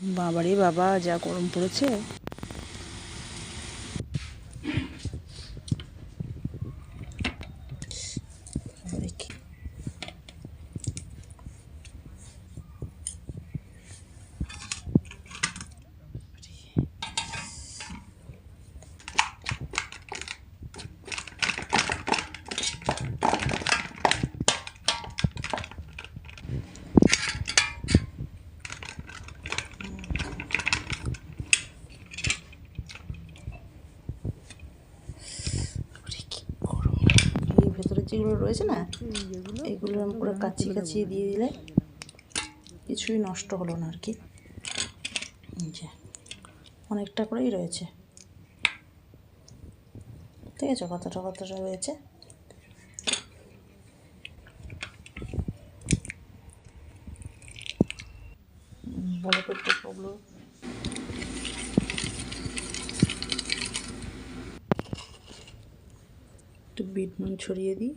বাবারে বাবা যা গরম পড়েছে দেখি বাবারে কি গরম। এই ভেতরে যেগুলো রয়েছে না এগুলো আমি পুরো কাচিয়ে কাচিয়ে দিয়ে দিলে কিছুই নষ্ট হলো না আর কি। যে অনেকটা করেই রয়েছে। ঠিক আছে কতটা কতটা রয়েছে? উম, বলো তো একটু প্রবলেম একটু বিট নুন ছড়িয়ে দিই।